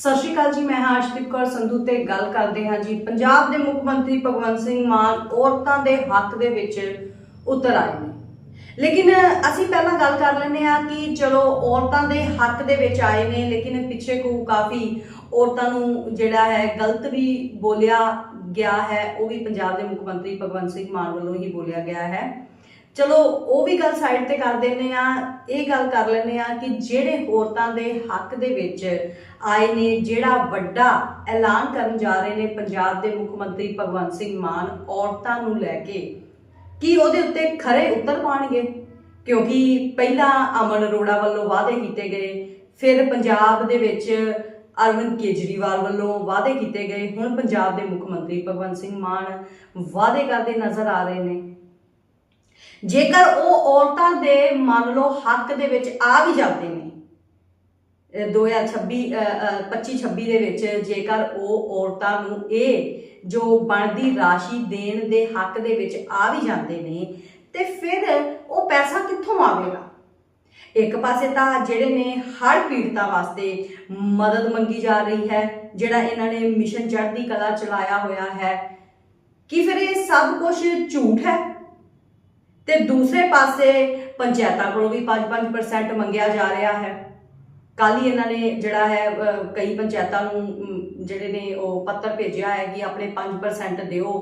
ਸਤਿ ਸ਼੍ਰੀ ਅਕਾਲ ਜੀ, ਮੈਂ ਹਾਂ ਅਰਸ਼ਦੀਪ ਕੌਰ ਸੰਧੂ ਤੇ ਗੱਲ ਕਰਦੇ ਹਾਂ ਜੀ। ਪੰਜਾਬ ਦੇ ਮੁੱਖ ਮੰਤਰੀ ਭਗਵੰਤ ਸਿੰਘ ਮਾਨ ਔਰਤਾਂ ਦੇ ਹੱਕ ਦੇ ਵਿੱਚ ਉਤਰ ਆਏ ਨੇ। ਲੇਕਿਨ ਅਸੀਂ ਪਹਿਲਾਂ ਗੱਲ ਕਰ ਲੈਂਦੇ ਹਾਂ ਕਿ ਚਲੋ ਔਰਤਾਂ ਦੇ ਹੱਕ ਦੇ ਵਿੱਚ ਆਏ ਨੇ, ਲੇਕਿਨ ਪਿੱਛੇ ਕੋ ਕਾਫੀ ਔਰਤਾਂ ਨੂੰ ਜਿਹੜਾ ਹੈ ਗਲਤ ਵੀ ਬੋਲਿਆ ਗਿਆ ਹੈ, ਉਹ ਵੀ ਪੰਜਾਬ ਦੇ ਮੁੱਖ ਮੰਤਰੀ ਭਗਵੰਤ ਸਿੰਘ ਮਾਨ ਵੱਲੋਂ ਹੀ ਬੋਲਿਆ ਗਿਆ ਹੈ। ਚਲੋ, ਉਹ ਵੀ ਗੱਲ ਸਾਈਡ ਤੇ ਕਰ ਦਿੰਦੇ ਆ ਇਹ ਗੱਲ ਕਰ ਲੈਂਦੇ ਆ ਕਿ ਜਿਹੜੇ ਔਰਤਾਂ ਦੇ ਹੱਕ ਦੇ ਵਿੱਚ ਆਏ ਨੇ, ਜਿਹੜਾ ਵੱਡਾ ਐਲਾਨ ਕਰਨ ਜਾ ਰਹੇ ਨੇ ਪੰਜਾਬ ਦੇ ਮੁੱਖ ਮੰਤਰੀ ਭਗਵੰਤ ਸਿੰਘ ਮਾਨ, ਔਰਤਾਂ ਨੂੰ ਲੈ ਕੇ, ਕੀ ਉਹਦੇ ਉੱਤੇ ਖਰੇ ਉਤਰ ਪਾਣਗੇ ਕਿਉਂਕਿ ਪਹਿਲਾਂ ਅਮਨ ਅਰੋੜਾ ਵੱਲੋਂ ਵਾਅਦੇ ਕੀਤੇ ਗਏ, ਫਿਰ ਪੰਜਾਬ ਦੇ ਵਿੱਚ ਅਰਵਿੰਦ ਕੇਜਰੀਵਾਲ ਵੱਲੋਂ ਵਾਅਦੇ ਕੀਤੇ ਗਏ, ਹੁਣ ਪੰਜਾਬ ਦੇ ਮੁੱਖ ਮੰਤਰੀ ਭਗਵੰਤ ਸਿੰਘ ਮਾਨ ਵਾਅਦੇ ਕਰਦੇ ਨਜ਼ਰ ਆ ਰਹੇ ਨੇ। ਜੇਕਰ ਉਹ ਔਰਤਾਂ ਦੇ ਮੰਨ ਲਓ ਹੱਕ ਦੇ ਵਿੱਚ ਆ ਵੀ ਜਾਂਦੇ ਨੇ, ਅਹ 2026 25 26 ਦੇ ਵਿੱਚ ਜੇਕਰ ਉਹ ਔਰਤਾਂ ਨੂੰ ਇਹ ਜੋ ਬਣਦੀ ਰਾਸ਼ੀ ਦੇਣ ਦੇ ਹੱਕ ਦੇ ਵਿੱਚ ਆ ਵੀ ਜਾਂਦੇ ਨੇ, ਤੇ ਫਿਰ ਉਹ ਪੈਸਾ ਕਿੱਥੋਂ ਆਵੇਗਾ? ਇੱਕ ਪਾਸੇ ਤਾਂ ਜਿਹੜੇ ਨੇ ਹੜ੍ਹ ਪੀੜਤਾਂ ਵਾਸਤੇ ਮਦਦ ਮੰਗੀ ਜਾ ਰਹੀ ਹੈ, ਜਿਹੜਾ ਇਹਨਾਂ ਨੇ ਮਿਸ਼ਨ ਚੜ੍ਹਦੀ ਕਲਾ ਚਲਾਇਆ ਹੋਇਆ ਹੈ, ਕਿ ਫਿਰ ਇਹ ਸਭ ਕੁਝ ਝੂਠ ਹੈ? ਤੇ ਦੂਸਰੇ ਪਾਸੇ ਪੰਚਾਇਤਾਂ ਕੋਲੋਂ ਵੀ 5-5% ਮੰਗਿਆ ਜਾ ਰਿਹਾ ਹੈ। ਕੱਲ ਹੀ ਇਹਨਾਂ ਨੇ ਜਿਹੜਾ ਹੈ ਕਈ ਪੰਚਾਇਤਾਂ ਨੂੰ ਜਿਹੜੇ ਨੇ ਉਹ ਪੱਤਰ ਭੇਜਿਆ ਹੈ ਕਿ ਆਪਣੇ 5% ਦਿਓ।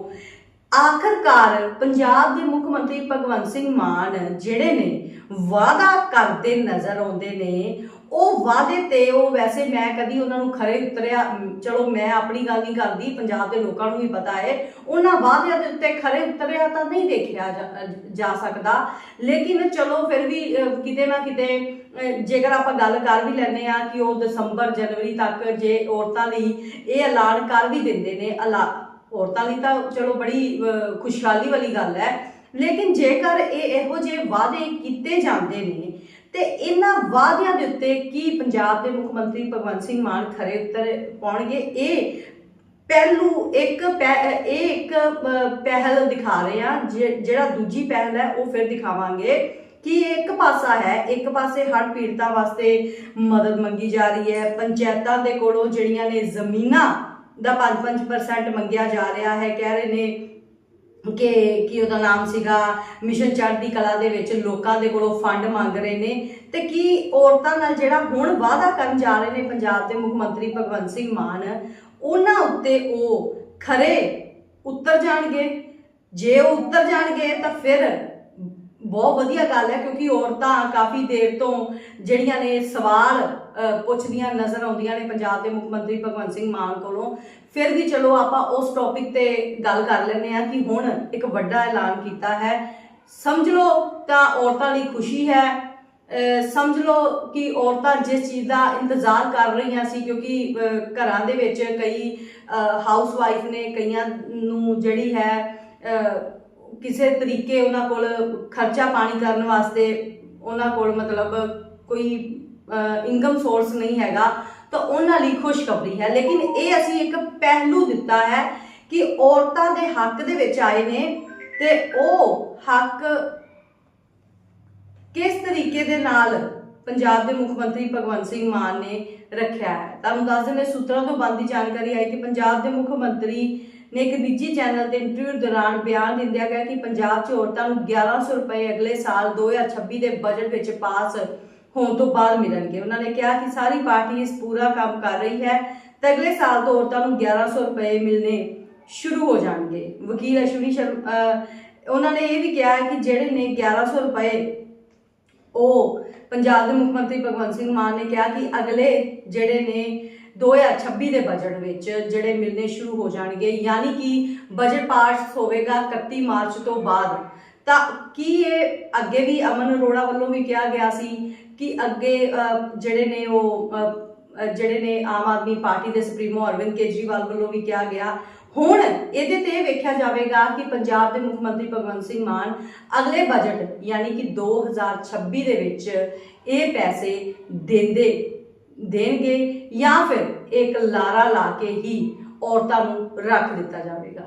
ਆਖਰਕਾਰ ਪੰਜਾਬ ਦੇ ਮੁੱਖ ਮੰਤਰੀ ਭਗਵੰਤ ਸਿੰਘ ਮਾਨ ਜਿਹੜੇ ਨੇ ਵਾਅਦਾ ਕਰਦੇ ਨਜ਼ਰ ਆਉਂਦੇ ਨੇ ਉਹ ਵਾਅਦੇ ਤੇ ਉਹ ਵੈਸੇ ਮੈਂ ਕਦੀ ਉਹਨਾਂ ਨੂੰ ਖਰੇ ਉਤਰਿਆ ਚਲੋ ਮੈਂ ਆਪਣੀ ਗੱਲ ਨਹੀਂ ਕਰਦੀ, ਪੰਜਾਬ ਦੇ ਲੋਕਾਂ ਨੂੰ ਵੀ ਪਤਾ ਹੈ, ਉਹਨਾਂ ਵਾਅਦਿਆਂ ਦੇ ਉੱਤੇ ਖਰੇ ਉਤਰਿਆ ਤਾਂ ਨਹੀਂ ਦੇਖਿਆ ਜਾ- ਜਾ ਸਕਦਾ। ਲੇਕਿਨ ਚਲੋ ਫਿਰ ਵੀ ਕਿਤੇ ਨਾ ਕਿਤੇ ਜੇਕਰ ਆਪਾਂ ਗੱਲ ਕਰ ਵੀ ਲੈਂਦੇ ਆ ਕਿ ਉਹ ਦਸੰਬਰ, ਜਨਵਰੀ ਤੱਕ ਜੇ ਔਰਤਾਂ ਲਈ ਇਹ ਐਲਾਨ ਕਰ ਵੀ ਦਿੰਦੇ ਨੇ ਐਲਾ ਔਰਤਾਂ ਲਈ ਤਾਂ ਚਲੋ ਬੜੀ ਖੁਸ਼ਹਾਲੀ ਵਾਲੀ ਗੱਲ ਹੈ। ਲੇਕਿਨ ਜੇਕਰ ਇਹ ਇਹੋ ਜਿਹੇ ਵਾਅਦੇ ਕੀਤੇ ਜਾਂਦੇ ਨੇ ਤੇ ਇਹਨਾਂ ਵਾਅਦਿਆਂ ਦੇ ਉੱਤੇ ਕੀ ਪੰਜਾਬ ਦੇ ਮੁੱਖ ਮੰਤਰੀ ਭਗਵੰਤ ਸਿੰਘ ਮਾਨ ਖਰੇ ਉੱਤਰ ਪਾਉਣਗੇ? ਇਹ ਪਹਿਲੂ, ਇੱਕ ਪਹਿ- ਇਹ ਇੱਕ ਪਹਿਲ ਦਿਖਾ ਰਹੇ ਆ ਜੇ- ਜਿਹੜਾ ਦੂਜੀ ਪਹਿਲ ਹੈ, ਉਹ ਫਿਰ ਦਿਖਾਵਾਂਗੇ ਕਿ ਇੱਕ ਪਾਸਾ ਹੈ। ਇੱਕ ਪਾਸੇ ਹੜ੍ਹ ਪੀੜਤਾਂ ਵਾਸਤੇ ਮਦਦ ਮੰਗੀ ਜਾ ਰਹੀ ਹੈ। ਪੰਚਾਇਤਾਂ ਦੇ ਕੋਲੋਂ ਜਿਹੜੀਆਂ ਨੇ ਜ਼ਮੀਨਾਂ ਦਾ 5-5% ਮੰਗਿਆ ਜਾ ਰਿਹਾ ਹੈ, ਕਹਿ ਰਹੇ ਨੇ ਕਿ ਕੀ ਉਹਦਾ ਨਾਮ ਸੀਗਾ? ਮਿਸ਼ਨ ਚੜ੍ਹਦੀ ਕਲਾ ਦੇ ਵਿੱਚ ਲੋਕਾਂ ਦੇ ਕੋਲੋਂ ਫੰਡ ਮੰਗ ਰਹੇ ਨੇ। ਤੇ ਕੀ ਔਰਤਾਂ ਨਾਲ ਜਿਹੜਾ ਹੁਣ ਵਾਅਦਾ ਕਰਨ ਜਾ ਰਹੇ ਨੇ ਪੰਜਾਬ ਦੇ ਮੁੱਖ ਮੰਤਰੀ ਭਗਵੰਤ ਸਿੰਘ ਮਾਨ, ਉਹਨਾਂ ਉੱਤੇ ਉਹ ਖਰੇ ਉੱਤਰ ਜਾਣਗੇ? ਜੇ ਉਹ ਉੱਤਰ ਜਾਣਗੇ ਤਾਂ ਫਿਰ ਬਹੁਤ ਵਧੀਆ ਗੱਲ ਹੈ, ਕਿਉਂਕਿ ਔਰਤਾਂ ਕਾਫੀ ਦੇਰ ਤੋਂ ਜਿਹੜੀਆਂ ਨੇ ਸਵਾਲ ਪੁੱਛਦੀਆਂ ਨਜ਼ਰ ਆਉਂਦੀਆਂ ਨੇ ਪੰਜਾਬ ਦੇ ਮੁੱਖ ਮੰਤਰੀ ਭਗਵੰਤ ਸਿੰਘ ਮਾਨ ਕੋਲੋਂ। ਫਿਰ ਵੀ ਚਲੋ ਆਪਾਂ ਉਸ ਟੌਪਿਕ ਤੇ ਗੱਲ ਕਰ ਲੈਂਦੇ ਆ ਕਿ ਹੁਣ ਇੱਕ ਵੱਡਾ ਐਲਾਨ ਕੀਤਾ ਹੈ। ਸਮਝ ਲਓ ਤਾਂ ਔਰਤਾਂ ਲਈ ਖੁਸ਼ੀ ਹੈ ਸਮਝ ਲਓ ਕਿ ਔਰਤਾਂ ਜਿਸ ਚੀਜ਼ ਦਾ ਇੰਤਜ਼ਾਰ ਕਰ ਰਹੀਆਂ ਸੀ, ਕਿਉਂਕਿ ਘਰਾਂ ਦੇ ਵਿੱਚ ਕਈ ਹਾਊਸ ਵਾਈਫ ਨੇ ਕਈਆਂ ਨੂੰ ਜਿਹੜੀ ਹੈ ਕਿਸੇ ਤਰੀਕੇ ਉਹਨਾਂ ਕੋਲ ਖਰਚਾ ਪਾਣੀ ਕਰਨ ਵਾਸਤੇ ਉਹਨਾਂ ਕੋਲ ਮਤਲਬ ਕੋਈ ਇਨਕਮ ਸੋਰਸ ਨਹੀਂ ਹੈਗਾ, ਤਾਂ ਉਹਨਾਂ ਲਈ ਖੁਸ਼ਖਬਰੀ ਹੈ। ਲੇਕਿਨ ਇਹ ਅਸੀਂ ਇੱਕ ਪਹਿਲੂ ਦਿੱਤਾ ਹੈ ਕਿ ਔਰਤਾਂ ਦੇ ਹੱਕ ਦੇ ਵਿੱਚ ਆਏ ਨੇ ਤੇ ਉਹ ਹੱਕ ਕਿਸ ਤਰੀਕੇ ਦੇ ਨਾਲ ਪੰਜਾਬ ਦੇ ਮੁੱਖ ਮੰਤਰੀ ਭਗਵੰਤ ਸਿੰਘ ਮਾਨ ਨੇ ਰੱਖਿਆ ਹੈ। ਤੁਹਾਨੂੰ ਦੱਸ ਦਿੰਦੇ ਸੂਤਰਾਂ ਤੋਂ ਬੰਦੀ ਜਾਣਕਾਰੀ ਆਈ ਕਿ ਪੰਜਾਬ ਦੇ ਮੁੱਖ ਮੰਤਰੀ ਨੇ ਇੱਕ ਨਿੱਜੀ ਚੈਨਲ ਤੇ ਇੰਟਰਵਿਊ ਦੌਰਾਨ ਬਿਆਨ ਦਿੰਦਿਆਂ ਗਿਆ ਕਿ ਪੰਜਾਬ 'ਚ ਔਰਤਾਂ ਨੂੰ 1100 ਰੁਪਏ ਅਗਲੇ ਸਾਲ 2026 ਦੇ ਬਜਟ ਵਿੱਚ ਪਾਸ ਹੋਣ ਤੋਂ ਬਾਅਦ ਮਿਲਣਗੇ। ਉਹਨਾਂ ਨੇ ਕਿਹਾ ਕਿ ਸਾਰੀ ਪਾਰਟੀ ਇਸ ਪੂਰਾ ਕੰਮ ਕਰ ਰਹੀ ਹੈ ਤੇ ਅਗਲੇ ਸਾਲ ਤੋਂ ਔਰਤਾਂ ਨੂੰ 1100 ਰੁਪਏ ਮਿਲਣੇ ਸ਼ੁਰੂ ਹੋ ਜਾਣਗੇ। ਵਕੀਲ ਅਸ਼ਵਨੀ ਸ਼ਰਮਾ ਉਹਨਾਂ ਨੇ ਇਹ ਵੀ ਕਿਹਾ ਕਿ ਜਿਹੜੇ ਨੇ 1100 ਰੁਪਏ, ਉਹ ਪੰਜਾਬ ਦੇ ਮੁੱਖ ਮੰਤਰੀ ਭਗਵੰਤ ਸਿੰਘ ਮਾਨ ਨੇ ਕਿਹਾ ਕਿ ਅਗਲੇ ਜਿਹੜੇ ਨੇ 2026 ਦੇ ਬਜਟ ਵਿੱਚ ਜਿਹੜੇ ਮਿਲਨੇ ਸ਼ੁਰੂ ਹੋ ਜਾਣਗੇ, ਯਾਨੀ ਕਿ ਬਜਟ ਪਾਸ ਹੋਵੇਗਾ 31 ਮਾਰਚ ਤੋਂ ਬਾਅਦ। ਤਾਂ ਕੀ ਇਹ ਅੱਗੇ ਵੀ ਅਮਨ ਅਰੋੜਾ ਵੱਲੋਂ ਵੀ ਕਿਹਾ ਗਿਆ ਸੀ ਕਿ ਅੱਗੇ ਜਿਹੜੇ ਨੇ ਉਹ ਜਿਹੜੇ ਨੇ ਆਮ ਆਦਮੀ ਪਾਰਟੀ ਦੇ ਸੁਪਰੀਮੋ ਅਰਵਿੰਦ ਕੇਜਰੀਵਾਲ ਵੱਲੋਂ ਵੀ ਕਿਹਾ ਗਿਆ। ਹੁਣ ਇਹਦੇ ਤੇ ਇਹ ਵੇਖਿਆ ਜਾਵੇਗਾ ਕਿ ਪੰਜਾਬ ਦੇ ਮੁੱਖ ਮੰਤਰੀ ਭਗਵੰਤ ਸਿੰਘ ਮਾਨ ਅਗਲੇ ਬਜਟ ਯਾਨੀ ਕਿ 2026 ਦੇ ਵਿੱਚ ਇਹ ਪੈਸੇ ਦਿੰਦੇ ਦੇਣਗੇ ਜਾਂ ਫਿਰ ਇੱਕ ਲਾਰਾ ਲਾ ਕੇ ਹੀ ਔਰਤਾਂ ਨੂੰ ਰੱਖ ਦਿੱਤਾ ਜਾਵੇਗਾ।